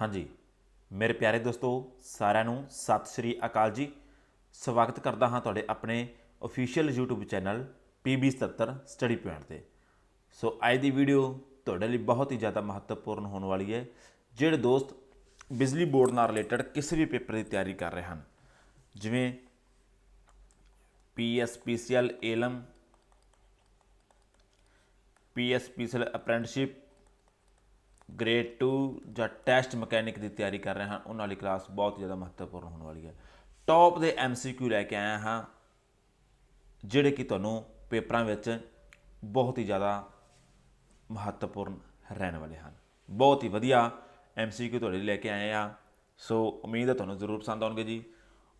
ਹਾਂਜੀ। ਮੇਰੇ ਪਿਆਰੇ ਦੋਸਤੋ, ਸਾਰਿਆਂ ਨੂੰ ਸਤਿ ਸ਼੍ਰੀ ਅਕਾਲ ਜੀ। ਸਵਾਗਤ ਕਰਦਾ ਹਾਂ ਤੁਹਾਡੇ ਆਪਣੇ official YouTube channel PB77 study point ਤੇ। ਸੋ, ਅੱਜ ਦੀ ਵੀਡੀਓ ਤੁਹਾਡੇ ਲਈ ਬਹੁਤ ਹੀ ਜ਼ਿਆਦਾ ਮਹੱਤਵਪੂਰਨ ਹੋਣ ਵਾਲੀ ਹੈ, ਜਿਹੜੇ ਦੋਸਤ ਬਿਜਲੀ ਬੋਰਡ ਨਾਲ ਰਿਲੇਟਡ ਕਿਸੇ ਵੀ ਪੇਪਰ ਦੀ ਤਿਆਰੀ ਕਰ ਰਹੇ ਹਨ। ਜਿਵੇਂ PSPCL ਏਲਮ PSPCL ਅਪ੍ਰੈਂਟਿਸਸ਼ਿਪ ਗ੍ਰੇਡ 2 ਜਾਂ ਟੈਸਟ ਮਕੈਨਿਕ ਦੀ ਤਿਆਰੀ ਕਰ ਰਹੇ ਹਨ ਉਹਨਾਂ ਵਾਲੀ ਕਲਾਸ ਬਹੁਤ ਜ਼ਿਆਦਾ ਮਹੱਤਵਪੂਰਨ ਹੋਣ ਵਾਲੀ ਹੈ। ਟੌਪ ਦੇ ਐਮਸੀਕਿਊ ਲੈ ਕੇ ਆਇਆ ਹਾਂ, ਜਿਹੜੇ ਕਿ ਤੁਹਾਨੂੰ ਪੇਪਰਾਂ ਵਿੱਚ ਬਹੁਤ ਹੀ ਜ਼ਿਆਦਾ ਮਹੱਤਵਪੂਰਨ ਰਹਿਣ ਵਾਲੇ ਹਨ। ਬਹੁਤ ਹੀ ਵਧੀਆ ਐਮਸੀਕਿਊ ਤੁਹਾਡੇ ਲਈ ਲੈ ਕੇ ਆਏ ਆ। ਸੋ ਉਮੀਦ ਹੈ ਤੁਹਾਨੂੰ ਜ਼ਰੂਰ ਪਸੰਦ ਆਉਣਗੇ ਜੀ।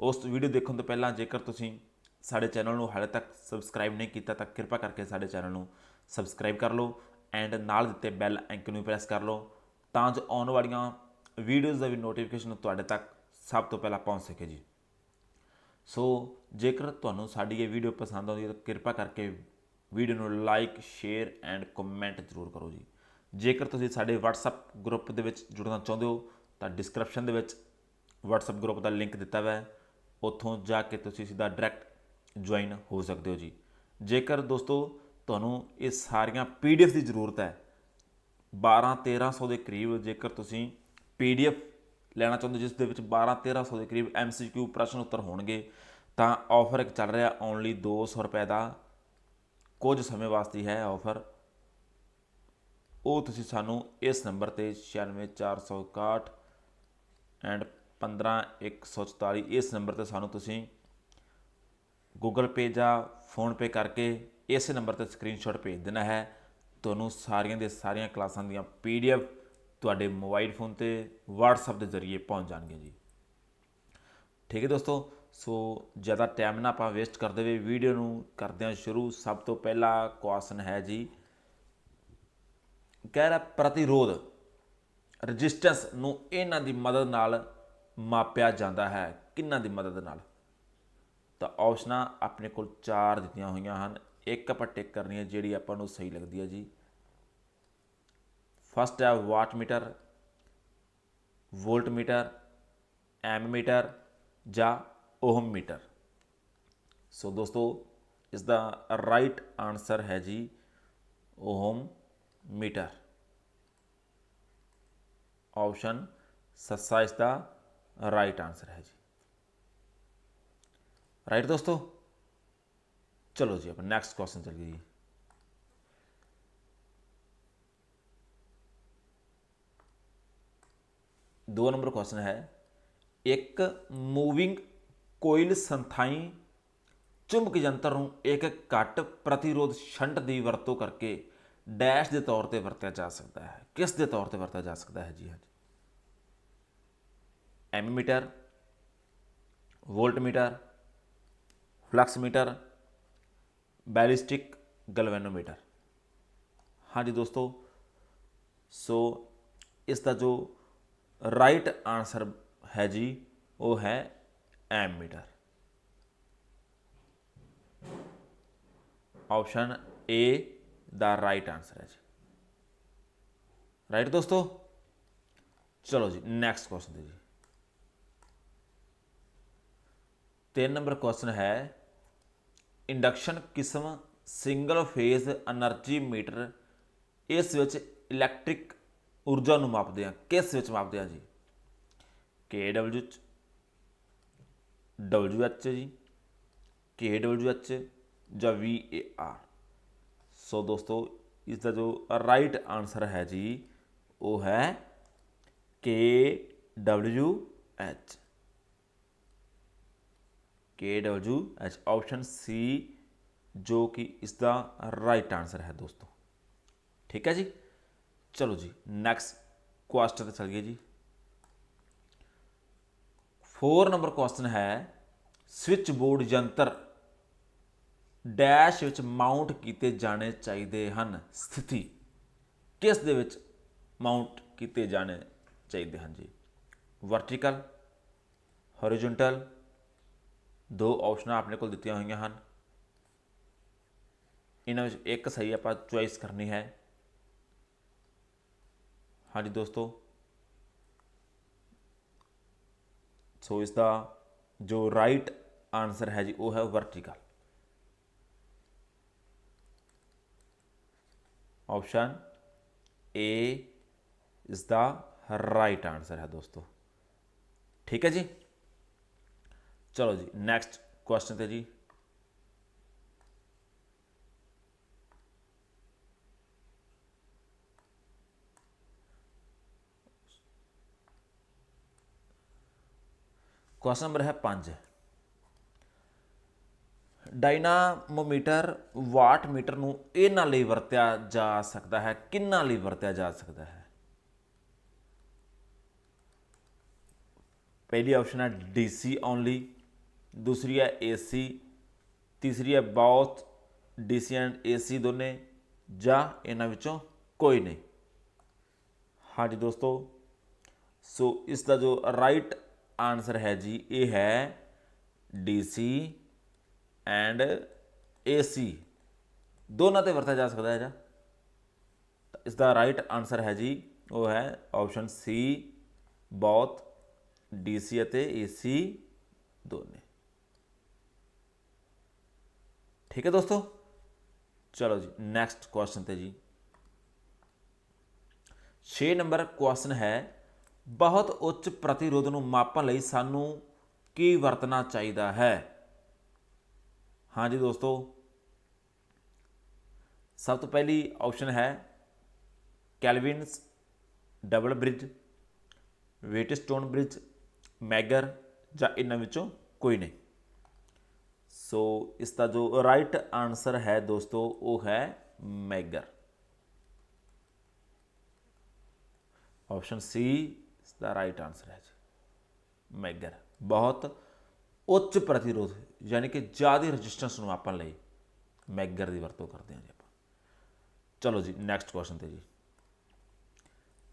ਉਸ ਵੀਡੀਓ ਦੇਖਣ ਤੋਂ ਪਹਿਲਾਂ ਜੇਕਰ ਤੁਸੀਂ ਸਾਡੇ ਚੈਨਲ ਨੂੰ ਹਾਲੇ ਤੱਕ ਸਬਸਕ੍ਰਾਈਬ ਨਹੀਂ ਕੀਤਾ ਤਾਂ ਕਿਰਪਾ ਕਰਕੇ ਸਾਡੇ ਚੈਨਲ ਨੂੰ ਸਬਸਕ੍ਰਾਈਬ ਕਰ ਲਓ। ਐਂਡ ਨਾਲ ਦਿੱਤੇ ਬੈਲ ਆਈਕਨ ਨੂੰ ਪ੍ਰੈਸ ਕਰ ਲਓ, ਤਾਂ ਜੋ ਆਉਣ ਵਾਲੀਆਂ ਵੀਡੀਓਜ਼ ਦਾ ਵੀ ਨੋਟੀਫਿਕੇਸ਼ਨ ਤੁਹਾਡੇ ਤੱਕ ਸਭ ਤੋਂ ਪਹਿਲਾਂ ਪਹੁੰਚ ਸਕੇ ਜੀ। ਸੋ ਜੇਕਰ ਤੁਹਾਨੂੰ ਸਾਡੀ ਇਹ ਵੀਡੀਓ ਪਸੰਦ ਆਉਂਦੀ ਹੈ, ਤਾਂ ਕਿਰਪਾ ਕਰਕੇ ਵੀਡੀਓ ਨੂੰ ਲਾਈਕ ਸ਼ੇਅਰ ਐਂਡ ਕਮੈਂਟ ਜ਼ਰੂਰ ਕਰੋ ਜੀ। ਜੇਕਰ ਤੁਸੀਂ ਸਾਡੇ WhatsApp ਗਰੁੱਪ ਦੇ ਵਿੱਚ ਜੁੜਨਾ ਚਾਹੁੰਦੇ ਹੋ, ਤਾਂ ਡਿਸਕ੍ਰਿਪਸ਼ਨ ਦੇ ਵਿੱਚ WhatsApp ਗਰੁੱਪ ਦਾ ਲਿੰਕ ਦਿੱਤਾ ਹੋਇਆ ਹੈ। ਉੱਥੋਂ ਜਾ ਕੇ ਤੁਸੀਂ ਸਿੱਧਾ ਡਾਇਰੈਕਟ ਜੁਆਇਨ ਹੋ ਸਕਦੇ ਹੋ ਜੀ। ਜੇਕਰ ਦੋਸਤੋ ਤੁਹਾਨੂੰ ਇਹ ਸਾਰੀਆਂ PDF ਦੀ ਜ਼ਰੂਰਤ ਹੈ। 12 1300 ਦੇ ਕਰੀਬ ਜੇਕਰ ਤੁਸੀਂ PDF ਲੈਣਾ ਚਾਹੁੰਦੇ ਹੋ, ਜਿਸ ਦੇ ਵਿੱਚ 12 1300 ਦੇ ਕਰੀਬ MCQ ਪ੍ਰਸ਼ਨ ਉੱਤਰ ਹੋਣਗੇ, ਤਾਂ ਆਫਰ ਇੱਕ ਚੱਲ ਰਿਹਾ ਓਨਲੀ 200 ਰੁਪਏ ਦਾ। ਕੁਝ ਸਮੇਂ ਵਾਸਤੇ ਹੈ ਆਫਰ। ਉਹ ਤੁਸੀਂ ਸਾਨੂੰ ਇਸ ਨੰਬਰ ਤੇ 96461 ਐਂਡ 15144 ਇਸ ਨੰਬਰ ਤੇ ਸਾਨੂੰ ਤੁਸੀਂ ਗੂਗਲ ਪੇ ਜਾਂ ਫੋਨ ਪੇ ਕਰਕੇ ਇਸ ਨੰਬਰ ਤੇ ਸਕਰੀਨਸ਼ਾਟ ਭੇਜ ਦੇਣਾ ਹੈ। ਤੁਹਾਨੂੰ ਸਾਰੀਆਂ ਦੇ ਸਾਰੀਆਂ ਕਲਾਸਾਂ ਦੀਆਂ ਪੀਡੀਐਫ ਤੁਹਾਡੇ ਮੋਬਾਈਲ ਫੋਨ ਤੇ WhatsApp ਦੇ ਜ਼ਰੀਏ ਪਹੁੰਚ ਜਾਣਗੀਆਂ ਜੀ। ਠੀਕ ਹੈ ਦੋਸਤੋ, ਸੋ ਜ਼ਿਆਦਾ ਟਾਈਮ ਨਾ ਆਪਾਂ ਵੇਸਟ ਕਰਦੇ ਹੋਏ ਵੀਡੀਓ ਨੂੰ ਕਰਦੇ ਹਾਂ ਸ਼ੁਰੂ। ਸਭ ਤੋਂ ਪਹਿਲਾ ਕੁਐਸਚਨ ਹੈ ਜੀ, ਕਹਿ ਰਿਹਾ ਪ੍ਰਤੀਰੋਧ ਰੈਜ਼ਿਸਟੈਂਸ ਨੂੰ ਇਹਨਾਂ ਦੀ ਮਦਦ ਨਾਲ ਮਾਪਿਆ ਜਾਂਦਾ ਹੈ। ਕਿੰਨਾਂ ਦੀ ਮਦਦ ਨਾਲ? ਤਾਂ ਆਪਸ਼ਨਾਂ ਆਪਣੇ ਕੋਲ ਚਾਰ ਦਿੱਤੀਆਂ ਹੋਈਆਂ ਹਨ। ਇੱਕ ਆਪਾਂ ਟਿਕ ਕਰਨੀ ਹੈ ਜਿਹੜੀ ਆਪਾਂ ਨੂੰ ਸਹੀ ਲੱਗਦੀ ਹੈ ਜੀ। ਫਸਟ ਹੈ watt meter, volt meter, ammeter ਜਾਂ ਓਹਮ ਮੀਟਰ। ਸੋ ਦੋਸਤੋ ਇਸ ਦਾ ਰਾਈਟ ਆਨਸਰ ਹੈ ਜੀ ਓਹਮ ਮੀਟਰ। ਆਪਸ਼ਨ ਸੱਸਾ ਇਸ ਦਾ ਰਾਈਟ ਆਨਸਰ ਹੈ ਜੀ। ਰਾਈਟ ਦੋਸਤੋ? ਚਲੋ ਜੀ ਆਪਾਂ ਨੈਕਸਟ ਕੁਐਸਚਨ ਚੱਲੀਏ ਜੀ ਦੋ ਨੰਬਰ ਕੁਐਸਚਨ ਹੈ ਇੱਕ ਮੂਵਿੰਗ ਕੋਇਲ ਸੰਥਾਈ ਚੁੰਬਕ ਯੰਤਰ ਨੂੰ ਇੱਕ ਘੱਟ ਪ੍ਰਤੀਰੋਧ ਸ਼ੰਟ ਦੀ ਵਰਤੋਂ ਕਰਕੇ ਡੈਸ਼ ਦੇ ਤੌਰ ਤੇ ਵਰਤਿਆ ਜਾ ਸਕਦਾ ਹੈ ਕਿਸ ਦੇ ਤੌਰ ਤੇ ਵਰਤਿਆ ਜਾ ਸਕਦਾ ਹੈ ਜੀ ਹਾਂਜੀ ammeter voltmeter flux meter ballistic galvanometer. ਹਾਂਜੀ ਦੋਸਤੋ, ਸੋ ਇਸ ਦਾ ਜੋ ਰਾਈਟ ਆਨਸਰ ਹੈ ਜੀ, ਉਹ ਹੈ ਐਮ ਮੀਟਰ। ਆਪਸ਼ਨ ਏ ਦਾ ਰਾਈਟ ਆਨਸਰ ਹੈ ਜੀ। ਰਾਈਟ ਦੋਸਤੋ? ਚਲੋ ਜੀ ਨੈਕਸਟ ਕੁਐਸਚਨ ਦੇ ਜੀ। ਤਿੰਨ ਨੰਬਰ ਕੁਐਸਚਨ ਹੈ ਇੰਡਕਸ਼ਨ ਕਿਸਮ, ਸਿੰਗਲ ਫੇਸ એનર્ਜੀ ਮੀਟਰ, ਇਸ ਵਿੱਚ ਇਲੈਕਟ੍ਰਿਕ ਊਰਜਾ ਨੂੰ ਮਾਪਦੇ ਆ ਕਿਸ ਵਿੱਚ ਮਾਪਦੇ ਆ ਜੀ? ਕੇ KW ਚ WH ਜੀ KWH ਜਾਂ ਵੀ ਏ ਆਰ। ਸੋ ਦੋਸਤੋ ਇਸ ਦਾ ਜੋ ਰਾਈਟ ਆਨਸਰ ਹੈ ਜੀ, ਉਹ ਹੈ KWH KWH ਆਪਸ਼ਨ ਸੀ ਜੋ ਕਿ ਇਸ ਦਾ ਰਾਈਟ ਆਨਸਰ ਹੈ ਦੋਸਤੋ। ਠੀਕ ਹੈ ਜੀ? ਚਲੋ ਜੀ ਨੈਕਸਟ ਕੁਐਸਚਨ ਤੇ ਚਲੀਏ ਜੀ। 4 ਨੰਬਰ ਕੁਐਸਚਨ ਹੈ ਸਵਿਚ ਬੋਰਡ ਯੰਤਰ ਡੈਸ਼ ਵਿੱਚ ਮਾਊਂਟ ਕੀਤੇ ਜਾਣੇ ਚਾਹੀਦੇ ਹਨ। ਸਥਿਤੀ ਕਿਸ ਦੇ ਵਿੱਚ ਮਾਊਂਟ ਕੀਤੇ ਜਾਣੇ ਚਾਹੀਦੇ ਹਨ ਜੀ? ਵਰਟੀਕਲ ਹੌਰੀਜ਼ੌਂਟਲ ਦੋ ਆਪਸ਼ਨਾਂ ਆਪਣੇ ਕੋਲ ਦਿੱਤੀਆਂ ਹੋਈਆਂ ਹਨ ਇਹਨਾਂ ਵਿੱਚ ਇੱਕ ਸਹੀ ਆਪਾਂ ਚੁਆਇਸ ਕਰਨੀ ਹੈ ਹਾਂਜੀ ਦੋਸਤੋ ਸੋ ਇਸ ਦਾ ਜੋ ਰਾਈਟ ਆਨਸਰ ਹੈ ਜੀ ਉਹ ਹੈ ਵਰਟੀਕਲ ਆਪਸ਼ਨ ਏ ਇਸ ਦਾ ਰਾਈਟ ਆਨਸਰ ਹੈ ਦੋਸਤੋ ਠੀਕ ਹੈ ਜੀ ਚਲੋ ਜੀ ਨੈਕਸਟ ਕੁਐਸਚਨ ਤੇ ਜੀ। ਕੁਐਸਚਨ ਨੰਬਰ ਹੈ 5 ਡਾਇਨਾਮੋਮੀਟਰ ਵਾਟ ਮੀਟਰ ਨੂੰ ਇਹਨਾਂ ਲਈ ਵਰਤਿਆ ਜਾ ਸਕਦਾ ਹੈ, ਕਿੰਨਾ ਲਈ ਵਰਤਿਆ ਜਾ ਸਕਦਾ ਹੈ? ਪਹਿਲੀ ਆਪਸ਼ਨ ਹੈ ਡੀਸੀ ਓਨਲੀ ਦੂਸਰੀ ਹੈ ਏਸੀ ਤੀਸਰੀ ਹੈ ਬੋਥ ਡੀਸੀ ਐਂਡ ਏਸੀ ਦੋਨੇ, ਜਾਂ ਇਹਨਾਂ ਵਿੱਚੋਂ ਕੋਈ ਨਹੀਂ। ਹਾਂਜੀ ਦੋਸਤੋ, ਸੋ ਇਸ ਦਾ ਜੋ ਰਾਈਟ ਆਨਸਰ ਹੈ ਜੀ, ਇਹ ਹੈ ਡੀਸੀ ਐਂਡ ਏਸੀ ਦੋਨਾਂ ਤੇ ਵਰਤਿਆ ਜਾ ਸਕਦਾ ਹੈ ਜਾਂ ਇਸ ਦਾ ਰਾਈਟ ਆਨਸਰ ਹੈ ਜੀ, ਉਹ ਹੈ ਆਪਸ਼ਨ ਸੀ ਬੋਥ ਡੀਸੀ ਅਤੇ ਏਸੀ ਦੋਨੇ। ਠੀਕ ਹੈ ਦੋਸਤੋ? ਚਲੋ ਜੀ ਨੈਕਸਟ ਕੁਐਸਚਨ ਤੇ ਜੀ। 6 ਨੰਬਰ ਕੁਐਸਚਨ ਹੈ, ਬਹੁਤ ਉੱਚ ਪ੍ਰਤੀਰੋਧ ਨੂੰ ਮਾਪਣ ਲਈ ਸਾਨੂੰ ਕੀ ਵਰਤਣਾ ਚਾਹੀਦਾ ਹੈ? ਹਾਂਜੀ ਦੋਸਤੋ। ਸਭ ਤੋਂ ਪਹਿਲੀ ਆਪਸ਼ਨ ਹੈ, Kelvin's double bridge Wheatstone bridge megger ਜਾਂ ਇਹਨਾਂ ਵਿੱਚੋਂ ਕੋਈ ਨਹੀਂ। ਸੋ ਇਸ ਦਾ ਜੋ ਰਾਈਟ ਆਨਸਰ ਹੈ ਦੋਸਤੋ, ਉਹ ਹੈ ਮੈਗਰ। ਆਪਸ਼ਨ ਸੀ ਇਸ ਦਾ ਰਾਈਟ ਆਨਸਰ ਹੈ ਜੀ। ਮੈਗਰ। ਬਹੁਤ ਉੱਚ ਪ੍ਰਤੀਰੋਧ, ਯਾਨੀ ਕਿ ਜ਼ਿਆਦਾ ਰੈਜ਼ਿਸਟੈਂਸ ਨੂੰ ਮਾਪਣ ਲਈ ਮੈਗਰ ਦੀ ਵਰਤੋਂ ਕਰਦੇ ਹਾਂ ਜੀ ਆਪਾਂ। ਚਲੋ ਜੀ ਨੈਕਸਟ ਕੁਐਸਚਨ ਤੇ ਜੀ।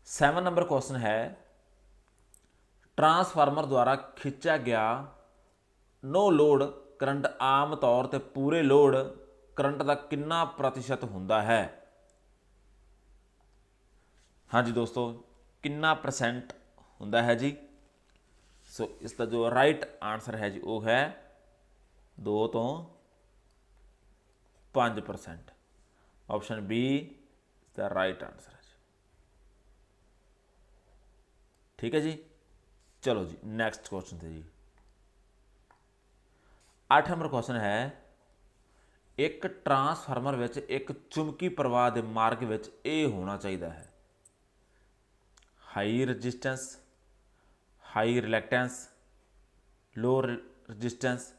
7 ਨੰਬਰ ਕੁਐਸਚਨ ਹੈ ਟਰਾਂਸਫਾਰਮਰ ਦੁਆਰਾ ਖਿੱਚਿਆ ਗਿਆ ਨੋ ਲੋਡ ਕਰੰਟ ਆਮ ਤੌਰ ਤੇ ਪੂਰੇ ਲੋਡ ਕਰੰਟ ਦਾ ਕਿੰਨਾ ਪ੍ਰਤੀਸ਼ਤ ਹੁੰਦਾ ਹੈ? ਹਾਂਜੀ ਦੋਸਤੋ, ਕਿੰਨਾ ਪਰਸੈਂਟ ਹੁੰਦਾ ਹੈ ਜੀ? ਸੋ ਇਸ ਦਾ ਜੋ ਰਾਈਟ ਆਨਸਰ ਹੈ ਜੀ, ਉਹ ਹੈ 2 ਤੋਂ 5% ਆਪਸ਼ਨ ਬੀ ਇਸ ਦਾ ਰਾਈਟ ਆਨਸਰ ਹੈ ਜੀ। ਠੀਕ ਹੈ ਜੀ? ਚਲੋ ਜੀ ਨੈਕਸਟ ਕੁਐਸਚਨ ਤੇ ਜੀ। 8 ਨੰਬਰ ਕੁਐਸਚਨ ਹੈ, ਇੱਕ ਟਰਾਂਸਫਾਰਮਰ ਵਿੱਚ ਇੱਕ ਚੁੰਬਕੀ ਪ੍ਰਵਾਹ ਦੇ ਮਾਰਗ ਵਿੱਚ ਇਹ ਹੋਣਾ ਚਾਹੀਦਾ ਹੈ। High resistance high reluctance low resistance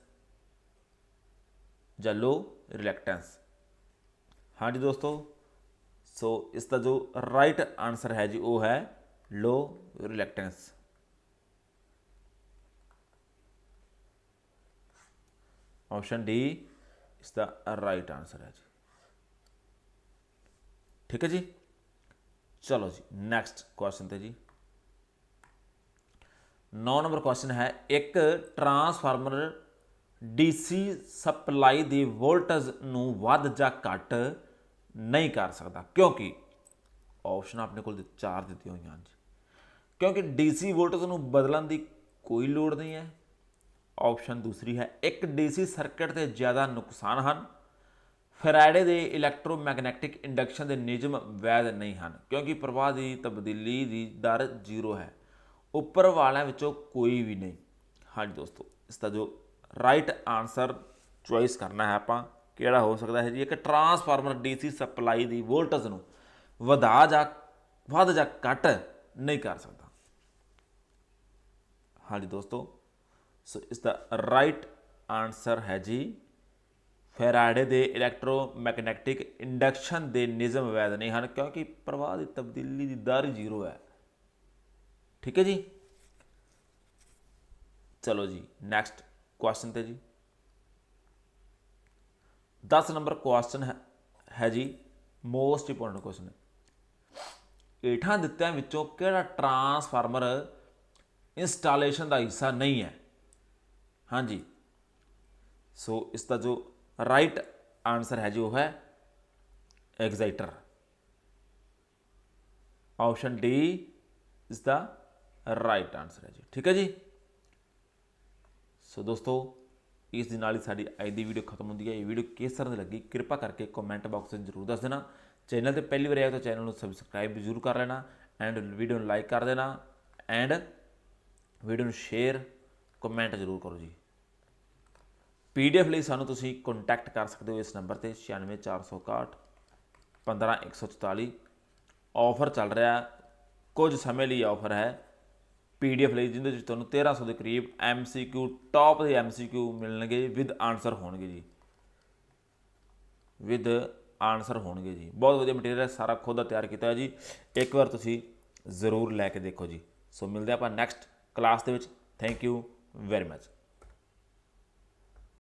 ਜਾਂ ਲੋ ਰਿਲੈਕਟੈਂਸ ਹਾਂਜੀ ਦੋਸਤੋ, ਸੋ ਇਸ ਦਾ ਜੋ ਰਾਈਟ ਆਨਸਰ ਹੈ ਜੀ, ਉਹ ਹੈ ਲੋ ਰਿਲੈਕਟੈਂਸ ਆਪਸ਼ਨ ਡੀ ਇਸ ਦਾ ਰਾਈਟ ਆਨਸਰ ਹੈ ਜੀ ਠੀਕ ਹੈ ਜੀ ਚਲੋ ਜੀ ਨੈਕਸਟ ਕੁਐਸਚਨ ਤੇ ਜੀ 9 ਨੰਬਰ ਕੁਐਸਚਨ ਹੈ ਇੱਕ ਟਰਾਂਸਫਾਰਮਰ ਡੀਸੀ ਸਪਲਾਈ ਦੀ ਵੋਲਟੇਜ ਨੂੰ ਵੱਧ ਜਾਂ ਘੱਟ ਨਹੀਂ ਕਰ ਸਕਦਾ ਕਿਉਂਕਿ ਆਪਸ਼ਨ ਆਪਣੇ ਕੋਲ ਚਾਰ ਦਿੱਤੀਆਂ ਹੋਈਆਂ ਹਨ ਜੀ ਕਿਉਂਕਿ ਡੀਸੀ ਵੋਲਟੇਜ ਨੂੰ ਬਦਲਣ ਦੀ ਕੋਈ ਲੋੜ ਨਹੀਂ ਹੈ ਆਪਸ਼ਨ ਦੂਸਰੀ ਹੈ। ਇੱਕ ਡੀਸੀ ਸਰਕਟ ਤੇ ਜ਼ਿਆਦਾ ਨੁਕਸਾਨ ਹਨ। ਫੈਰਾਡੇ ਦੇ ਇਲੈਕਟ੍ਰੋਮੈਗਨੈਟਿਕ ਇੰਡਕਸ਼ਨ ਦੇ ਨਿਯਮ ਵੈਧ ਨਹੀਂ ਹਨ, ਕਿਉਂਕਿ ਪ੍ਰਵਾਹ ਦੀ ਤਬਦੀਲੀ ਦੀ ਦਰ ਜ਼ੀਰੋ ਹੈ। ਉੱਪਰ ਵਾਲਿਆਂ ਵਿੱਚੋਂ ਕੋਈ ਵੀ ਨਹੀਂ। ਹਾਂਜੀ ਦੋਸਤੋ, ਇਸ ਦਾ ਜੋ ਰਾਈਟ ਆਨਸਰ ਚੁਆਇਸ ਕਰਨਾ ਹੈ ਆਪਾਂ, ਕਿਹੜਾ ਹੋ ਸਕਦਾ ਹੈ ਜੀ? ਇੱਕ ਟਰਾਂਸਫਾਰਮਰ ਡੀਸੀ ਸਪਲਾਈ ਦੀ ਵੋਲਟੇਜ ਨੂੰ ਵਧਾ ਜਾਂ ਵੱਧ ਜਾਂ ਘਟ ਨਹੀਂ ਕਰ ਸਕਦਾ। ਹਾਂਜੀ ਦੋਸਤੋ ਸੋ ਇਸ ਦਾ ਰਾਈਟ ਆਨਸਰ ਹੈ ਜੀ ਫੈਰਾਡੇ ਦੇ ਇਲੈਕਟ੍ਰੋਮੈਗਨੈਟਿਕ ਇੰਡਕਸ਼ਨ ਦੇ ਨਿਯਮ ਵੈਧ ਨਹੀਂ ਹਨ, ਕਿਉਂਕਿ ਪ੍ਰਵਾਹ ਦੀ ਤਬਦੀਲੀ ਦੀ ਦਰ ਜ਼ੀਰੋ ਹੈ। ਠੀਕ ਹੈ ਜੀ? ਚਲੋ ਜੀ ਨੈਕਸਟ ਕੁਐਸਚਨ ਤੇ ਜੀ। 10 ਨੰਬਰ ਕੁਐਸਚਨ ਹੈ ਹੈ ਜੀ ਮੋਸਟ ਇੰਪੋਰਟੈਂਟ ਕੁਐਸਚਨ ਏਠਾਂ ਦਿੱਤਿਆਂ ਵਿੱਚੋਂ ਕਿਹੜਾ ਟਰਾਂਸਫਾਰਮਰ ਇੰਸਟਾਲੇਸ਼ਨ ਦਾ ਹਿੱਸਾ ਨਹੀਂ ਹੈ? ਹਾਂਜੀ। ਸੋ ਇਸ ਦਾ ਜੋ ਰਾਈਟ ਆਨਸਰ ਹੈ ਜੋ ਹੈ ਐਗਜ਼ਾਈਟਰ ਆਪਸ਼ਨ ਡੀ ਇਸ ਦਾ ਰਾਈਟ ਆਨਸਰ ਹੈ ਜੀ। ਠੀਕ ਹੈ ਜੀ? ਸੋ ਦੋਸਤੋ, ਇਸ ਦੇ ਨਾਲ ਹੀ ਸਾਡੀ ਅੱਜ ਦੀ ਵੀਡੀਓ ਖਤਮ ਹੁੰਦੀ ਹੈ। ਇਹ ਵੀਡੀਓ ਕਿਸ ਤਰ੍ਹਾਂ ਦੀ ਲੱਗੀ, ਕਿਰਪਾ ਕਰਕੇ ਕਮੈਂਟ ਬਾਕਸ ਵਿੱਚ ਜ਼ਰੂਰ ਦੱਸ ਦੇਣਾ। ਚੈਨਲ ਤੇ ਪਹਿਲੀ ਵਾਰ ਆਇਆ ਤਾਂ ਚੈਨਲ ਨੂੰ ਸਬਸਕ੍ਰਾਈਬ ਜ਼ਰੂਰ ਕਰ ਲੈਣਾ ਐਂਡ ਵੀਡੀਓ ਨੂੰ ਲਾਈਕ ਕਰ ਦੇਣਾ ਐਂਡ ਵੀਡੀਓ ਨੂੰ ਸ਼ੇਅਰ ਕਮੈਂਟ ਜ਼ਰੂਰ ਕਰੋ ਜੀ। ਪੀਡੀਐਫ ਲਈ ਸਾਨੂੰ ਤੁਸੀਂ ਕੰਟੈਕਟ ਕਰ ਸਕਦੇ ਹੋ ਇਸ ਨੰਬਰ ਤੇ 96461 15144 ਆਫਰ ਚੱਲ ਰਿਹਾ ਕੁਝ ਸਮੇਂ ਲਈ ਆਫਰ ਹੈ। ਪੀਡੀਐਫ ਲਈ ਜਿਹਦੇ ਵਿੱਚ ਤੁਹਾਨੂੰ 1300 ਦੇ ਕਰੀਬ ਐਮਸੀਕਿਊ ਟੌਪ ਦੇ ਐਮਸੀਕਿਊ ਮਿਲਣਗੇ ਵਿਦ ਆਨਸਰ ਹੋਣਗੇ ਜੀ। ਵਿਦ ਆਨਸਰ ਹੋਣਗੇ ਜੀ। ਬਹੁਤ ਵਧੀਆ ਮਟੀਰੀਅਲ ਹੈ। ਸਾਰਾ ਖੁਦ ਦਾ ਤਿਆਰ ਕੀਤਾ ਹੈ ਜੀ। ਇੱਕ ਵਾਰ ਤੁਸੀਂ ਜ਼ਰੂਰ ਲੈ ਕੇ ਦੇਖੋ ਜੀ। ਸੋ ਮਿਲਦੇ ਆਪਾਂ ਨੈਕਸਟ ਕਲਾਸ ਦੇ ਵਿੱਚ। Thank you very much